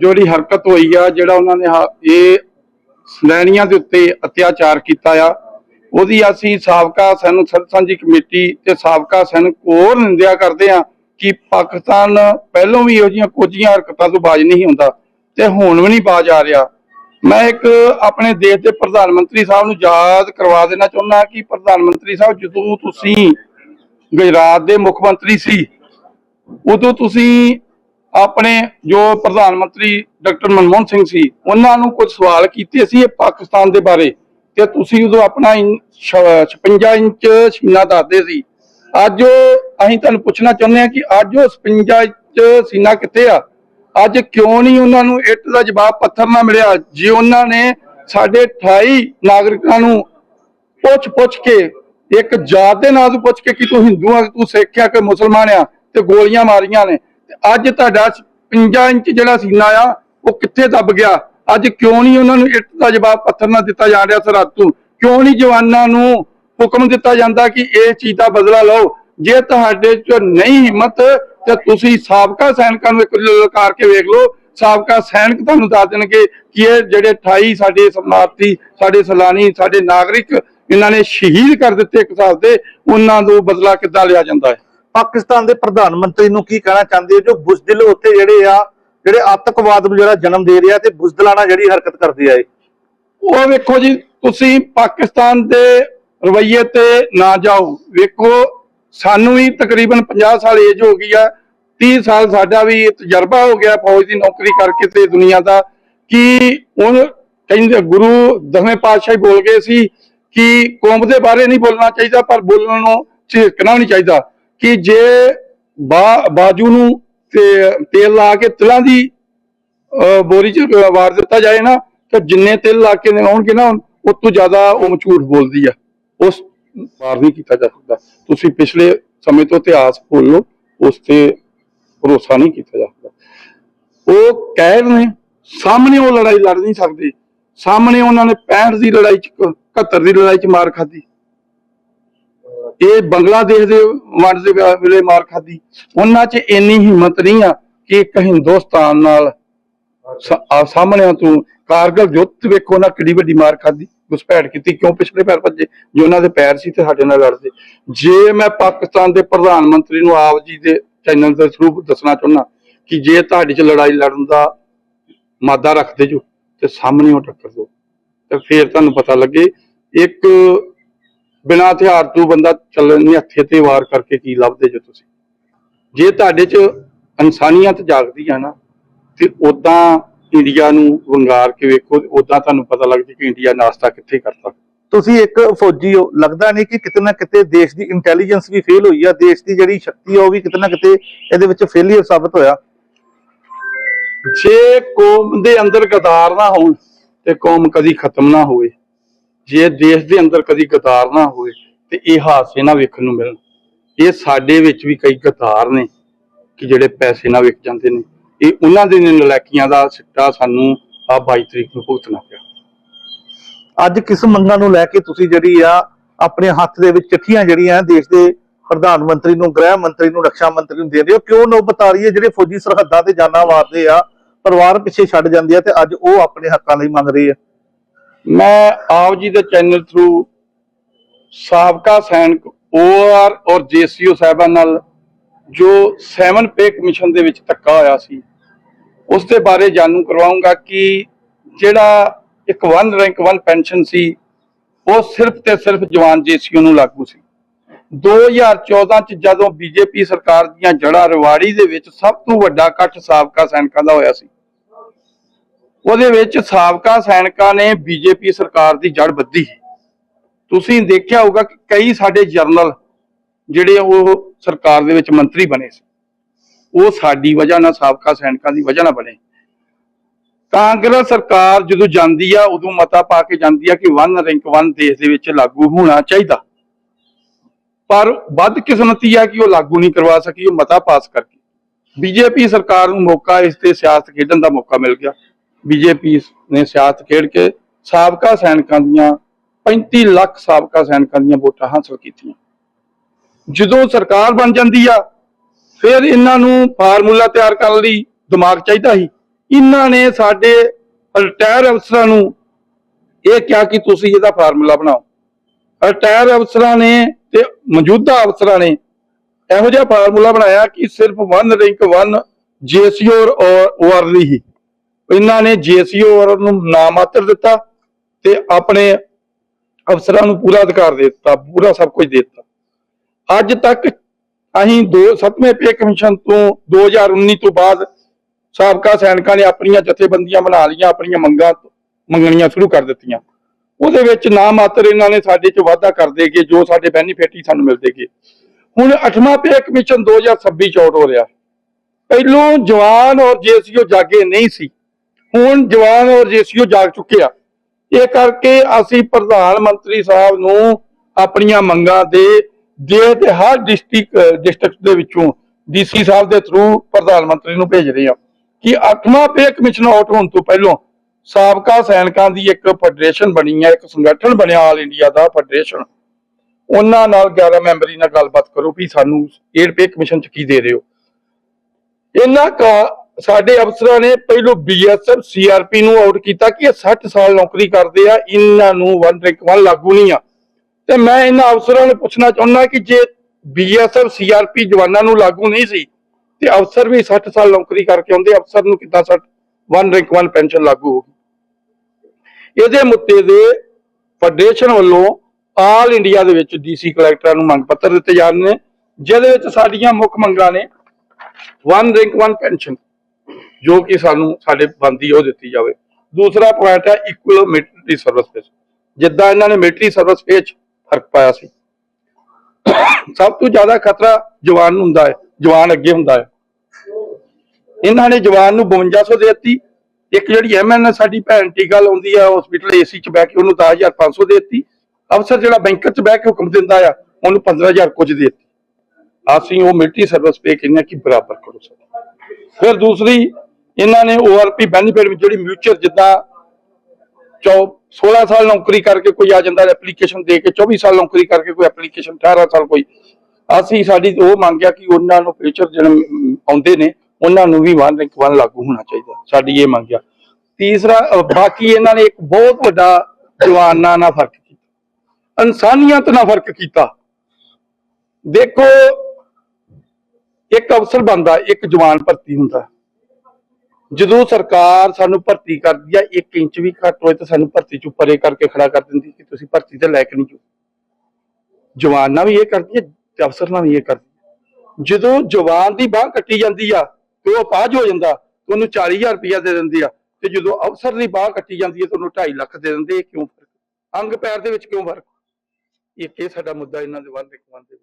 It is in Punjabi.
ਜਿਹੜੀ ਹਰਕਤ ਹੋਈ ਆ, ਜਿਹੜਾ ਉਹਨਾਂ ਨੇ ਇਹ ਸੈਲਾਨੀਆਂ ਦੇ ਉੱਤੇ ਅਤਿਆਚਾਰ ਕੀਤਾ ਆ, ਉਹਦੀ ਅਸੀਂ ਸਾਬਕਾ ਸੈਨਿਕ ਸਾਂਝੀ ਕਮੇਟੀ ਤੇ ਸਾਬਕਾ ਸੈਨਿਕ ਹੋਰ ਨਿੰਦਿਆ ਕਰਦੇ ਆ ਕਿ ਪਾਕਿਸਤਾਨ ਪਹਿਲਾਂ ਵੀ ਇਹੋ ਜਿਹੀਆਂ ਕੋਝੀਆਂ ਹਰਕਤਾਂ ਤੋਂ ਬਾਜ ਨਹੀਂ ਹੁੰਦਾ ਤੇ ਹੁਣ ਵੀ ਨਹੀਂ ਬਾਜ ਆ ਰਿਹਾ। ਮੈਂ ਇੱਕ ਆਪਣੇ ਦੇਸ਼ ਦੇ ਪ੍ਰਧਾਨ ਮੰਤਰੀ ਸਾਹਿਬ ਨੂੰ ਯਾਦ ਕਰਵਾ ਦੇਣਾ ਚਾਹੁੰਦਾ ਕਿ ਪ੍ਰਧਾਨ ਮੰਤਰੀ ਸਾਹਿਬ, ਜਦੋਂ ਤੁਸੀਂ ਗੁਜਰਾਤ ਦੇ ਮੁੱਖ ਮੰਤਰੀ ਸੀ, ਉਦੋਂ ਤੁਸੀਂ ਆਪਣੇ ਜੋ ਪ੍ਰਧਾਨ ਮੰਤਰੀ ਡਾਕਟਰ ਮਨਮੋਹਨ ਸਿੰਘ ਸੀ, ਉਹਨਾਂ ਨੂੰ ਕੁਝ ਸਵਾਲ ਕੀਤੇ ਸੀ ਇਹ ਪਾਕਿਸਤਾਨ ਦੇ ਬਾਰੇ ਤੇ ਤੁਸੀਂ ਉਦੋਂ ਆਪਣਾ ਇੰ- 56 ਇੰਚ ਸੀਨਾ ਦੱਸਦੇ ਸੀ। ਅੱਜ ਅਸੀਂ ਤੁਹਾਨੂੰ ਪੁੱਛਣਾ ਚਾਹੁੰਦੇ ਹਾਂ ਕਿ ਅੱਜ ਉਹ 56 ਇੰਚ ਸੀਨਾ ਕਿੱਥੇ ਆ? ਅੱਜ ਕਿਉਂ ਨਹੀਂ ਉਹਨਾਂ ਨੂੰ ਇੱਟ ਦਾ ਜਵਾਬ ਪੱਥਰ ਨਾ ਮਿਲਿਆ, ਜੇ ਉਹਨਾਂ ਨੇ ਸਾਡੇ 28 ਨਾਗਰਿਕਾਂ ਨੂੰ ਪੁੱਛ ਪੁੱਛ ਕੇ, ਇੱਕ ਜਾਤ ਦੇ ਨਾਂ ਤੋਂ ਪੁੱਛ ਕੇ ਕਿ ਤੂੰ ਹਿੰਦੂ ਆ ਤੂੰ ਸਿੱਖ ਆ ਕਿ ਮੁਸਲਮਾਨ ਆ, ਤੇ ਗੋਲੀਆਂ ਮਾਰੀਆਂ ਨੇ ਅੱਜ ਤੁਹਾਡਾ 50 ਇੰਚ ਜਿਹੜਾ ਸੀਨਾ ਆ, ਉਹ ਕਿੱਥੇ ਦੱਬ ਗਿਆ? ਅੱਜ ਕਿਉਂ ਨਹੀਂ ਉਹਨਾਂ ਨੂੰ ਇੱਟ ਦਾ ਜਵਾਬ ਪੱਥਰ ਨਾਲ ਦਿੱਤਾ ਜਾ ਰਿਹਾ ਸਰਹੱਦ ਤੋਂ ਕਿਉਂ ਨਹੀਂ ਜਵਾਨਾਂ ਨੂੰ ਹੁਕਮ ਦਿੱਤਾ ਜਾਂਦਾ ਕਿ ਇਹ ਚੀਜ਼ ਦਾ ਬਦਲਾ ਲਓ? ਜੇ ਤੁਹਾਡੇ ਚ ਨਹੀਂ ਹਿੰਮਤ, ਤੇ ਤੁਸੀਂ ਸਾਬਕਾ ਸੈਨਿਕਾਂ ਨੂੰ ਇੱਕ ਲਲਕਾਰ ਕੇ ਵੇਖ ਲਓ। ਸਾਬਕਾ ਸੈਨਿਕ ਤੁਹਾਨੂੰ ਦੱਸ ਦੇਣਗੇ ਕਿ ਇਹ ਜਿਹੜੇ 28 ਸਾਡੇ ਸਮਾਰਤੀ ਸਾਡੇ ਸਲਾਨੀ, ਸਾਡੇ ਨਾਗਰਿਕ, ਇਹਨਾਂ ਨੇ ਸ਼ਹੀਦ ਕਰ ਦਿੱਤੇ ਇੱਕ ਸਾਲ ਦੇ, ਉਹਨਾਂ ਤੋਂ ਬਦਲਾ ਕਿੱਦਾਂ ਲਿਆ ਜਾਂਦਾ ਹੈ? ਪਾਕਿਸਤਾਨ ਦੇ ਪ੍ਰਧਾਨ ਮੰਤਰੀ ਨੂੰ ਕੀ ਕਹਿਣਾ ਚਾਹੁੰਦੇ ਹੋ? ਜੋ ਬੁਜ਼ਦਿਲ ਉੱਥੇ ਜਿਹੜੇ ਆ, ਜਿਹੜੇ ਆਤੰਕਵਾਦ ਨੂੰ ਜਿਹੜਾ ਜਨਮ ਦੇ ਰਿਹਾ ਤੇ ਬੁਜ਼ਦਲਾਨਾ ਜਿਹੜੀ ਹਰਕਤ ਕਰਦੇ ਆ ਉਹ ਵੇਖੋ ਜੀ, ਤੁਸੀਂ ਪਾਕਿਸਤਾਨ ਦੇ ਰਵੱਈਏ ਤੇ ਨਾ ਜਾਓ। ਵੇਖੋ, ਸਾਨੂੰ ਵੀ ਤਕਰੀਬਨ 50 ਸਾਲ ਏਜ ਹੋ ਗਈ ਆ। 30 ਸਾਲ ਸਾਡਾ ਵੀ ਤਜਰਬਾ ਹੋ ਗਿਆ ਫੌਜ ਦੀ ਨੌਕਰੀ ਕਰਕੇ ਤੇ ਦੁਨੀਆ ਦਾ। ਕਿ ਉਹ ਕਹਿੰਦੇ ਗੁਰੂ ਦਸਵੇਂ ਪਾਤਸ਼ਾਹ ਬੋਲ ਗਏ ਸੀ ਕਿ ਕੌਮ ਦੇ ਬਾਰੇ ਨਹੀਂ ਬੋਲਣਾ ਚਾਹੀਦਾ, ਪਰ ਬੋਲਣ ਨੂੰ ਝਿਜਕਣਾ ਨਹੀਂ ਚਾਹੀਦਾ। ਕਿ ਜੇ ਬਾਜੂ ਨੂੰ ਤੇਲ ਲਾ ਕੇ ਤਿਲਾਂ ਦੀ ਬੋਰੀ ਚ ਵਾਰ ਦਿੱਤਾ ਜਾਏ ਨਾ, ਤਾਂ ਜਿੰਨੇ ਤਿਲ ਲਾ ਕੇ ਆਉਣਗੇ ਨਾ, ਉਹ ਤੋਂ ਜ਼ਿਆਦਾ ਉਹ ਝੂਠ ਬੋਲਦੀ ਆ। ਉਸ ਵਾਰ ਨਹੀਂ ਕੀਤਾ ਜਾ ਸਕਦਾ। ਤੁਸੀਂ ਪਿਛਲੇ ਸਮੇਂ ਤੋਂ ਇਤਿਹਾਸ ਭੁੱਲ ਲਓ, ਉਸ ਤੇ ਭਰੋਸਾ ਨਹੀਂ ਕੀਤਾ ਜਾ ਸਕਦਾ। ਉਹ ਕਹਿ ਨੇ, ਸਾਹਮਣੇ ਉਹ ਲੜਾਈ ਲੜ ਨਹੀਂ ਸਕਦੇ। ਸਾਹਮਣੇ ਉਹਨਾਂ ਨੇ 65 ਦੀ ਲੜਾਈ ਚ 71 ਦੀ ਲੜਾਈ ਚ ਮਾਰ ਖਾਧੀ। ਇਹ ਬੰਗਲਾਦੇਸ਼ ਦੇ ਵੰਡ ਦੇ ਵੇਲੇ ਮਾਰ ਖਾਧੀ। ਉਹਨਾਂ 'ਚ ਇੰਨੀ ਹਿੰਮਤ ਨਹੀਂ ਆ ਕਿ ਇੱਕ ਹਿੰਦੁਸਤਾਨ ਨਾਲ ਸਾ- ਆ ਸਾਹਮਣੇ ਤੋਂ ਕਾਰਗਲ ਯੁੱਧ ਵੇਖੋ ਨਾ ਕਿੱਡੀ ਵੱਡੀ ਮਾਰ ਖਾਧੀ ਘੁਸਪੈਠ ਕੀਤੀ ਕਿਉਂ ਪਿਛਲੇ ਪੈਰ ਭੱਜੇ ਜੇ ਉਹਨਾਂ ਦੇ ਪੈਰ ਸੀ ਤੇ ਸਾਡੇ ਨਾਲ ਲੜਦੇ। ਜੇ ਮੈਂ ਪਾਕਿਸਤਾਨ ਦੇ ਪ੍ਰਧਾਨ ਮੰਤਰੀ ਨੂੰ ਆਪ ਜੀ ਦੇ ਚੈਨਲ ਦੇ ਥਰੂ ਦੱਸਣਾ ਚਾਹੁੰਦਾ ਕਿ ਜੇ ਤੁਹਾਡੇ 'ਚ ਲੜਾਈ ਲੜਨ ਦਾ ਮਾਦਾ ਰੱਖਦੇ ਜੋ ਤੇ ਸਾਹਮਣੇ ਉਹ ਟੱਕਰ ਦੋ। ਤੇ ਫਿਰ ਤੁਹਾਨੂੰ ਪਤਾ ਲੱਗੇ ਇੱਕ ਬਿਨਾਂ ਹਥਿਆਰ ਤੋਂ ਬੰਦਾ ਚੱਲਣ ਨਹੀਂ ਹੱਥੇ ਤੇ ਵਾਰ ਕਰਕੇ ਕੀ ਲੱਭਦੇ ਜੋ ਤੁਸੀਂ? ਜੇ ਤੁਹਾਡੇ 'ਚ ਇਨਸਾਨੀਅਤ ਜਾਗਦੀ ਆ ਨਾ ਤੇ ਉਦਾਂ ਇੰਡੀਆ ਨੂੰ ਵੰਗਾਰ ਕੇ ਵੇਖੋ ਉਦਾਂ ਤੁਹਾਨੂੰ ਪਤਾ ਲੱਗ ਜੇ ਕਿ ਇੰਡੀਆ ਨਾਸਤਾ ਕਿੱਥੇ ਕਰਤਾ ਤੁਸੀਂ ਇੱਕ ਫੌਜੀ ਹੋ ਲੱਗਦਾ ਨਹੀਂ ਕਿ ਕਿਤੇ ਨਾ ਕਿਤੇ ਦੇਸ਼ ਦੀ ਇੰਟੈਲੀਜੈਂਸ ਵੀ ਫੇਲ ਹੋਈ ਆ ਦੇਸ਼ ਦੀ ਜਿਹੜੀ ਸ਼ਕਤੀ ਆ ਉਹ ਵੀ ਕਿਤੇ ਨਾ ਕਿਤੇ ਇਹਦੇ ਵਿੱਚ ਫੇਲਿਅਰ ਸਾਬਤ ਹੋਇਆ। ਜੇ ਕੌਮ ਦੇ ਅੰਦਰ ਗਦਾਰ ਨਾ ਹੋਣ ਤੇ ਕੌਮ ਕਦੀ ਖਤਮ ਨਾ ਹੋਵੇ। ਜੇ ਦੇਸ਼ ਦੇ ਅੰਦਰ ਕਦੀ ਗਦਾਰ ਨਾ ਹੋਵੇ ਤੇ ਇਹ ਹਾਦਸੇ ਨਾ ਵੇਖਣ ਨੂੰ ਮਿਲਣ। ਇਹ ਸਾਡੇ ਵਿੱਚ ਵੀ ਕਈ ਗਦਾਰ ਨੇ ਕਿ ਜਿਹੜੇ ਪੈਸੇ ਨਾ ਵੇਖ ਜਾਂਦੇ ਨੇ। ਇਹ ਉਹਨਾਂ ਦੇ ਨਲਾਇਕੀਆਂ ਦਾ ਸਿੱਟਾ ਸਾਨੂੰ ਆ 22 ਤਰੀਕ ਨੂੰ ਭੁਗਤਣਾ ਪਿਆ। ਅੱਜ ਕਿਸ ਮੰਗਾਂ ਨੂੰ ਲੈ ਕੇ ਤੁਸੀਂ ਜਿਹੜੀ ਆ ਆਪਣੇ ਹੱਥ ਦੇ ਵਿੱਚ ਚਿੱਠੀਆਂ ਜਿਹੜੀਆਂ ਦੇਸ਼ ਦੇ ਪ੍ਰਧਾਨ ਮੰਤਰੀ ਨੂੰ, ਗ੍ਰਹਿ ਮੰਤਰੀ ਨੂੰ, ਰੱਖਿਆ ਮੰਤਰੀ ਨੂੰ ਦੇ ਰਹੇ ਹੋ ਕਿਉਂ ਨੌਬਤ ਆ ਰਹੀ ਹੈ ਜਿਹੜੇ ਫੌਜੀ ਸਰਹੱਦਾਂ ਤੇ ਜਾਨਾਂ ਵਾਰਦੇ ਆ, ਪਰਿਵਾਰ ਪਿੱਛੇ ਛੱਡ ਜਾਂਦੇ ਆ ਤੇ ਅੱਜ ਉਹ ਆਪਣੇ ਹੱਕਾਂ ਲਈ ਮੰਗ ਰਹੇ ਆ। ਮੈਂ ਆਪ ਜੀ ਦੇ ਚੈਨਲ ਥਰੂ ਸਾਬਕਾ ਸੈਨਿਕ ਓਆਰ ਔਰ ਜੀਸੀਓ ਸਾਹਿਬਾਨ ਨਾਲ ਜੋ 7 ਪੇ ਕਮਿਸ਼ਨ ਦੇ ਵਿੱਚ ਧੱਕਾ ਹੋਇਆ ਸੀ ਉਸ ਦੇ ਬਾਰੇ ਜਾਣੂ ਕਰਵਾਉਂਗਾ ਕਿ ਜਿਹੜਾ ਇੱਕ ਵਨ ਰੈਂਕ ਵਨ ਪੈਨਸ਼ਨ ਸੀ, ਉਹ ਸਿਰਫ ਤੇ ਸਿਰਫ ਜਵਾਨ ਜੀਸੀਓ ਨੂੰ ਲਾਗੂ ਸੀ। 2014 ਚ ਜਦੋਂ ਬੀਜੇਪੀ ਸਰਕਾਰ ਦੀਆਂ ਜੜ੍ਹਾਂ ਰਵਾੜੀ ਦੇ ਵਿੱਚ ਸਭ ਤੋਂ ਵੱਡਾ ਇਕੱਠ ਸਾਬਕਾ ਸੈਨਿਕਾਂ ਦਾ ਹੋਇਆ ਸੀ ਉਹਦੇ ਵਿੱਚ ਸਾਬਕਾ ਸੈਨਿਕਾਂ ਨੇ ਬੀਜੇਪੀ ਸਰਕਾਰ ਦੀ ਜੜ ਬੱਧੀ ਤੁਸੀਂ ਦੇਖਿਆ ਹੋਊਗਾ ਕਿ ਕਈ ਸਾਡੇ ਜਰਨਲ ਜਿਹੜੇ ਉਹ ਸਰਕਾਰ ਦੇ ਵਿੱਚ ਮੰਤਰੀ ਬਣੇ ਸੀ। ਉਹ ਸਾਡੀ ਵਜ੍ਹਾ ਨਾਲ ਸਾਬਕਾ ਸੈਨਿਕਾਂ ਦੀ ਵਜ੍ਹਾ ਨਾਲ ਬਣੇ। ਕਾਂਗਰਸ ਸਰਕਾਰ ਜਦੋਂ ਜਾਂਦੀ ਆ, ਉਦੋਂ ਮਤਾ ਪਾ ਕੇ ਜਾਂਦੀ ਆ ਕਿ ਵਨ ਰੈਂਕ ਵਨ ਦੇਸ਼ ਦੇ ਵਿੱਚ ਲਾਗੂ ਹੋਣਾ ਚਾਹੀਦਾ। ਪਰ ਵੱਧ ਕਿਸਮਤੀ ਆ ਕਿ ਉਹ ਲਾਗੂ ਨਹੀਂ ਕਰਵਾ ਸਕੀ, ਉਹ ਮਤਾ ਪਾਸ ਕਰਕੇ। ਬੀਜੇਪੀ ਸਰਕਾਰ ਨੂੰ ਮੌਕਾ, ਇਸ ਤੇ ਸਿਆਸਤ ਖੇਡਣ ਦਾ ਮੌਕਾ ਮਿਲ ਗਿਆ। ਬੀਜੇਪੀ ਨੇ ਸਿਆਸਤ ਖੇਡ ਕੇ ਸਾਬਕਾ ਸੈਨਿਕਾਂ ਦੀਆਂ 35 ਲੱਖ ਸਾਬਕਾ ਸੈਨਿਕਾਂ ਦੀਆਂ ਵੋਟਾਂ ਹਾਸਲ ਕੀਤੀਆਂ। ਜਦੋਂ ਸਰਕਾਰ ਬਣ ਜਾਂਦੀ ਆ, ਫਿਰ ਇਹਨਾਂ ਨੂੰ ਫਾਰਮੂਲਾ ਤਿਆਰ ਕਰਨ ਲਈ ਦਿਮਾਗ ਚਾਹੀਦਾ ਸੀ। ਇਹਨਾਂ ਨੇ ਸਾਡੇ ਰਿਟਾਇਰ ਅਫਸਰਾਂ ਨੂੰ ਇਹ ਕਿਹਾ ਕਿ ਤੁਸੀਂ ਇਹਦਾ ਫਾਰਮੂਲਾ ਬਣਾਓ। ਰਿਟਾਇਰ ਅਫਸਰਾਂ ਨੇ ਤੇ ਮੌਜੂਦਾ ਅਫਸਰਾਂ ਨੇ ਇਹੋ ਜਿਹਾ ਫਾਰਮੂਲਾ ਬਣਾਇਆ ਕਿ ਸਿਰਫ 1 ਰੈਂਕ 1 ਜੀਐਸਯੂ ਔਰ ਓਆਰਲੀ ਹੀ। ਇਹਨਾਂ ਨੇ ਜੀਐਸਯੂ ਔਰ ਨੂੰ ਨਾਮਾਤਰ ਦਿੱਤਾ ਤੇ ਆਪਣੇ ਅਫਸਰਾਂ ਨੂੰ ਪੂਰਾ ਅਧਿਕਾਰ ਦੇ ਦਿੱਤਾ, ਪੂਰਾ ਸਭ ਕੁਝ ਦੇ ਦਿੱਤਾ। ਅੱਜ ਤੱਕ ਅਸੀਂ ਦੋ, ਸੱਤਵੇਂ ਪੇ ਕਮਿਸ਼ਨ ਤੋਂ 2019 ਤੋਂ ਬਾਅਦ ਸਾਬਕਾ ਸੈਨਿਕਾਂ ਨੇ ਆਪਣੀਆਂ ਜਥੇਬੰਦੀਆਂ ਬਣਾ ਲਈਆਂ, ਆਪਣੀਆਂ ਮੰਗਾਂ ਮੰਗਣੀਆਂ ਸ਼ੁਰੂ ਕਰ ਦਿੱਤੀਆਂ। ਉਹਦੇ ਵਿੱਚ ਨਾ ਮਾਤਰ ਇਹਨਾਂ ਨੇ ਸਾਡੇ 'ਚ ਵਾਅਦਾ ਕਰ ਦੇਗੇ, ਜੋ ਸਾਡੇ ਬੈਨੀਫਿਟ ਹੀ ਸਾਨੂੰ ਮਿਲਦੇਗੇ ਹੁਣ 8ਵਾਂ ਪੇ ਕਮਿਸ਼ਨ 2026 ਚ ਆਊਟ ਹੋ ਰਿਹਾ। ਪਹਿਲੋਂ ਜਵਾਨ ਔਰ ਜੇਸੀਓ ਜਾਗੇ ਨਹੀਂ ਸੀ। ਹੁਣ ਜਵਾਨ ਔਰ ਜੇਸੀਓ ਜਾਗ ਚੁੱਕੇ ਆ। ਇਹ ਕਰਕੇ ਅਸੀਂ ਪ੍ਰਧਾਨ ਮੰਤਰੀ ਸਾਹਿਬ ਨੂੰ ਆਪਣੀਆਂ ਮੰਗਾਂ ਦੇ ਦੇ ਦੇ ਹਰ ਡਿਸਟ੍ਰਿਕਟ ਡਿਸਟ੍ਰਿਕਟ ਦੇ ਵਿੱਚੋਂ ਡੀਸੀ ਸਾਹਿਬ ਦੇ ਥਰੂ ਪ੍ਰਧਾਨ ਮੰਤਰੀ ਨੂੰ ਭੇਜ ਰਹੇ ਆ ਕਿ 8ਵਾਂ ਪੇ ਕਮਿਸ਼ਨ ਆਊਟ ਹੋਣ ਤੋਂ ਪਹਿਲਾਂ ਸਾਬਕਾ ਸੈਨਿਕਾਂ ਦੀ ਇੱਕ ਫੈਡਰੇਸ਼ਨ ਬਣੀ ਹੈ ਇੱਕ ਸੰਗਠਨ ਬਣਿਆ ਆਲ ਇੰਡੀਆ ਦਾ ਫੈਡਰੇਸ਼ਨ। ਉਹਨਾਂ ਨਾਲ 11 ਮੈਂਬਰੀ ਨਾਲ ਗੱਲਬਾਤ ਕਰੋ ਵੀ ਸਾਨੂੰ ਏਡ ਪੇ ਕਮਿਸ਼ਨ ਚ ਕੀ ਦੇ ਰਹੇ ਹੋ। ਇਹਨਾਂ ਸਾਡੇ ਅਫਸਰਾਂ ਨੇ ਪਹਿਲੋਂ ਬੀਐਸਐਫ ਸੀਆਰਪੀ ਨੂੰ ਆਊਟ ਕੀਤਾ ਕਿ ਇਹ 60 ਸਾਲ ਨੌਕਰੀ ਕਰਦੇ ਆ, ਇਹਨਾਂ ਨੂੰ ਵਨ ਰੈਂਕ ਵਨ ਲਾਗੂ ਨਹੀਂ ਆ। ਤੇ ਮੈਂ ਇਹਨਾਂ ਅਫਸਰਾਂ ਨੂੰ ਪੁੱਛਣਾ ਚਾਹੁੰਦਾ ਕਿ ਜੇ ਬੀਐਸਐਫ ਸੀਆਰਪੀ ਜਵਾਨਾਂ ਨੂੰ ਲਾਗੂ ਨਹੀਂ ਸੀ, ਤੇ ਅਫਸਰ ਵੀ 60 ਸਾਲ ਨੌਕਰੀ ਕਰਕੇ ਆਉਂਦੇ, ਅਫਸਰ ਨੂੰ ਕਿੱਦਾਂ 60 ਵਨ ਰੈਂਕ ਵਨ ਪੈਨਸ਼ਨ ਲਾਗੂ ਹੋਗੀ ਇਹਦੇ ਮੁੱਦੇ ਦੇ ਫੈਡਰੇਸ਼ਨ ਵੱਲੋਂ ਆਲ ਇੰਡੀਆ ਦੇ ਵਿੱਚ ਡੀਸੀ ਕਲੈਕਟਰਾਂ ਨੂੰ ਮੰਗ ਪੱਤਰ ਦਿੱਤੇ ਜਾ ਰਹੇ ਨੇ, ਜਿਹਦੇ ਵਿੱਚ ਸਾਡੀਆਂ ਮੁੱਖ ਮੰਗਾਂ ਨੇ ਵਨ ਰੈਂਕ ਵਨ ਪੈਨਸ਼ਨ ਜੋ ਕਿ ਸਾਨੂੰ ਸਾਡੇ ਬੰਦੀ ਉਹ ਦਿੱਤੀ ਜਾਵੇ। ਦੂਸਰਾ ਪੁਆਇੰਟ ਹੈ ਇਕੁਅਲ ਮਿਲਟਰੀ ਸਰਵਿਸ ਪੇਜ ਜਿੱਦਾਂ ਇਹਨਾਂ ਨੇ ਮਿਲਟਰੀ ਸਰਵਿਸ ਪੇਜ ਫ਼ਰਕ ਪਾਇਆ ਸੀ। ਸਭ ਤੋਂ ਜ਼ਿਆਦਾ ਖਤਰਾ ਜਵਾਨ ਨੂੰ ਹੁੰਦਾ ਹੈ, ਜਵਾਨ ਅੱਗੇ ਹੁੰਦਾ ਹੈ। ਇਹਨਾਂ ਨੇ ਜਵਾਨ ਨੂੰ 5200 ਦੇ ਦਿੱਤੀ। ਇੱਕ ਜਿਹੜੀ ਐਮਐਨ ਸਾਡੀ ਭੈਣ ਟੀਕਾ ਲਾਉਂਦੀ ਆ ਹਸਪੀਟਲ ਏਸੀ ਚ ਬਹਿ ਕੇ ਉਹਨੂੰ 10500 ਦੇ ਦਿੱਤੀ। ਅਫਸਰ ਜਿਹੜਾ ਬੈਂਕਰ ਚ ਬਹਿ ਕੇ ਹੁਕਮ ਦਿੰਦਾ ਆ, ਉਹਨੂੰ 15000 ਕੁਝ ਦੇ ਦਿੱਤੀ। ਅਸੀਂ ਉਹ ਮਿਲਟਰੀ ਸਰਵਿਸ ਪੇ ਕਹਿੰਦੇ ਕਿ ਬਰਾਬਰ ਕਰੋ ਸਰ। ਫਿਰ ਦੂਸਰੀ ਇਹਨਾਂ ਨੇ ਓਆਰਪੀ ਬੈਨੀਫਿਟ ਵਿੱਚ ਜਿਹੜੀ ਮਿਊਚਰ ਜਿੱਦਾਂ ਚੌ 16 ਸਾਲ ਨੌਕਰੀ ਕਰਕੇ ਕੋਈ ਆ ਜਾਂਦਾ ਐਪਲੀਕੇਸ਼ਨ ਦੇ ਕੇ 24 ਸਾਲ ਨੌਕਰੀ ਕਰਕੇ ਕੋਈ ਐਪਲੀਕੇਸ਼ਨ 18 ਸਾਲ ਕੋਈ। ਅਸੀਂ ਸਾਡੀ ਉਹ ਮੰਗਿਆ ਕਿ ਉਹਨਾਂ ਨੂੰ ਫਿਊਚਰ ਜਿਹੜੇ ਆਉਂਦੇ ਨੇ, ਉਹਨਾਂ ਨੂੰ ਵੀ ਵਨ ਰੈਂਕ ਵਨ ਲਾਗੂ ਹੋਣਾ ਚਾਹੀਦਾ, ਸਾਡੀ ਇਹ ਮੰਗਿਆ ਤੀਸਰਾ ਬਾਕੀ ਇਹਨਾਂ ਨੇ ਇੱਕ ਬਹੁਤ ਵੱਡਾ ਜਵਾਨਾਂ ਨਾਲ ਫ਼ਰਕ ਕੀਤਾ, ਇਨਸਾਨੀਅਤ ਨਾਲ ਫ਼ਰਕ ਕੀਤਾ। ਦੇਖੋ, ਇੱਕ ਅਫਸਰ ਬੰਦਾ ਇੱਕ ਜਵਾਨ ਭਰਤੀ ਹੁੰਦਾ। ਜਦੋਂ ਸਰਕਾਰ ਸਾਨੂੰ ਭਰਤੀ ਕਰਦੀ ਆ 1 ਇੰਚ ਵੀ ਘੱਟ ਹੋਏ ਤਾਂ ਸਾਨੂੰ ਭਰਤੀ ਚੋਂ ਪਰੇ ਕਰਕੇ ਖੜਾ ਕਰ ਦਿੰਦੀ ਕਿ ਤੁਸੀਂ ਭਰਤੀ ਤੇ ਲਾਇਕ ਨਹੀਂ ਜੋ ਜਵਾਨਾਂ ਵੀ ਇਹ ਕਰਦੀ ਹੈ ਤੇ ਅਫਸਰ ਨਾਲ ਵੀ ਇਹ ਕਰਦੀ ਜਦੋਂ ਜਵਾਨ ਦੀ ਬਾਹ ਕੱਟੀ ਜਾਂਦੀ ਆ, ਤੇ ਉਹ ਅਪਾਹਜ ਹੋ ਜਾਂਦਾ, ਤੇ ਉਹਨੂੰ 40000 ਰੁਪਇਆ ਦੇ ਦਿੰਦੇ ਆ, ਤੇ ਜਦੋਂ ਅਫਸਰ ਦੀ ਬਾਹ ਕੱਟੀ ਜਾਂਦੀ ਹੈ ਤਾਂ ਉਹਨੂੰ 2.5 ਲੱਖ ਦੇ ਦਿੰਦੇ, ਇਹ ਕਿਉਂ ਫ਼ਰਕ? ਅੰਗ ਪੈਰ ਦੇ ਵਿੱਚ ਕਿਉਂ ਫ਼ਰਕ? ਇਹ ਸਾਡਾ ਮੁੱਦਾ ਇਹਨਾਂ ਦੇ ਵੱਲ ਦੇ ਦੇ